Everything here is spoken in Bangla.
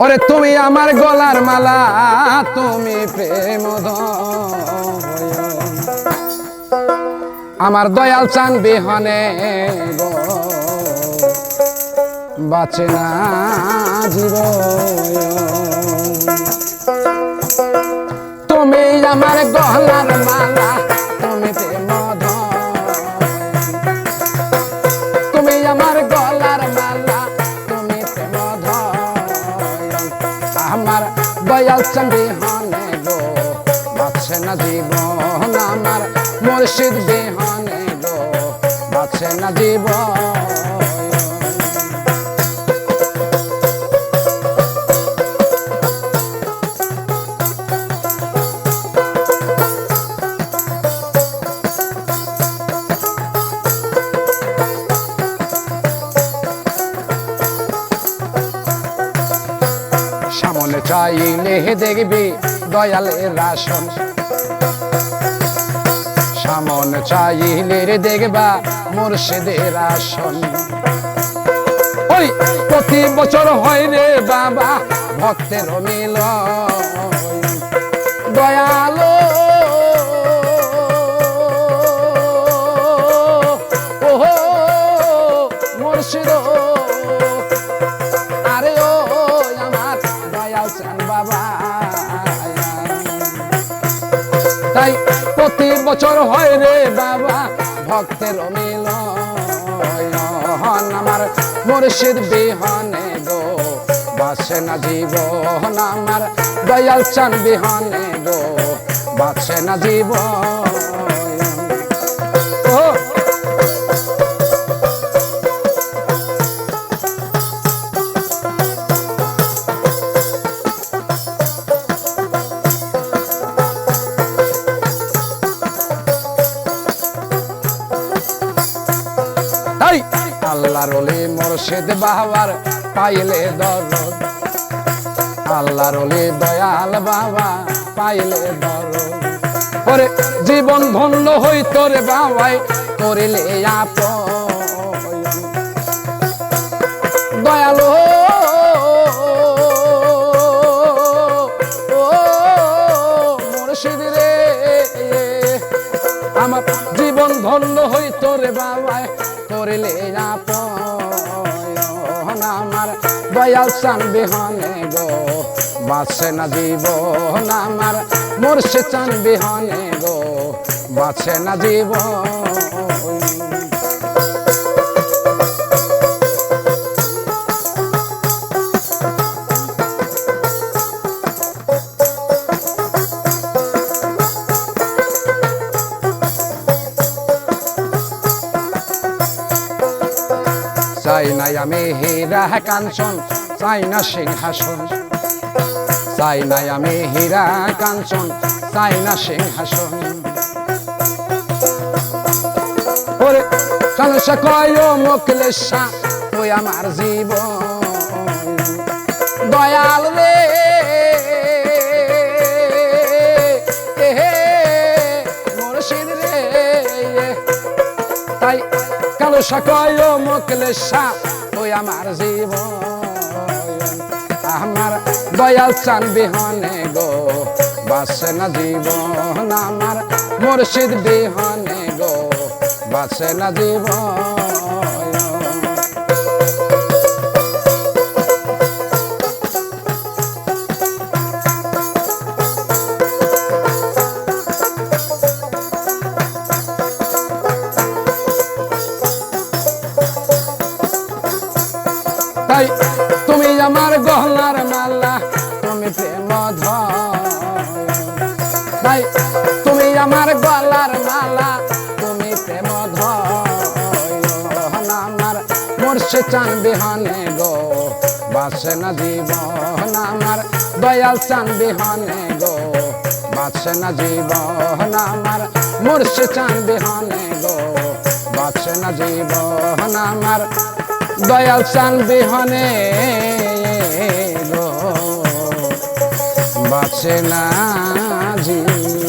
ওরে তুমি আমার গলার মালা, তুমি প্রেম আমার দয়াল চান বিহনে বাঁচে না জীব তুমি আমার গলার দয়াল চন্ডী গো বাঁচে না জীবন আমার মুর্শিদ বিহনে গো বাঁচে না জীবন সামনে চাইলে দেখবি দয়ালের রাসন সামন চাইলে রে দেখবা মুর্শিদের আসন। ওই, প্রতি বছর হয় রে বাবা ভক্তের মিল দয়ালো বছর হয় রে বাবা, ভক্তের মিলন আমার মুর্শিদ বিহনে গো, বাসে না জীবন আমার দয়াল চান বিহনে গো, বাসে না জীবন তাই আল্লাহ রলি মোরশেদ বাবার পাইলে দরদ। আল্লাহ রলি দয়াল বাবা পাইলে দরদ। ওরে জীবন ধন্য হই তোরে বাবাই করিলে আপ দয়ালো আমার জীবন ধন্য হই তোরে বাবায় করিলে আপন আমার দয়াল চান বিহনে গো বাঁচে না জীবন আমার। মোরসে চান বিহনে গো বাঁচে না জীবন চাই আমি হীরা কাঞ্চন, চাই সিংহাসন। চাই আমি হীরা কাঞ্চন, চাই সিংহাসন। ওরে কয় তুই আমার জীবন। দয়াল রে সাকয় মোকলেশা তুই আমার জীবন। আমার দয়াল চান বিহনে গো, বাসে না জীবন, আমার মুর্শিদ বিহনে গো, বাসে না জীবন। তাই তুমি আমার গহনার মালা, তুমি প্রেম তাই তুমি আমার গলার মালা, তুমি প্রেম আমার মোরসে চান বিহনে গো, বাসে না জীবন। আমার দয়াল চান বিহনে গো, বাসে না জীবন। আমার মোরসে চান বিহনে গো, বাসে না জীবন। আমার দয়াল চান বিহনে গো। বাঁচে না জীবন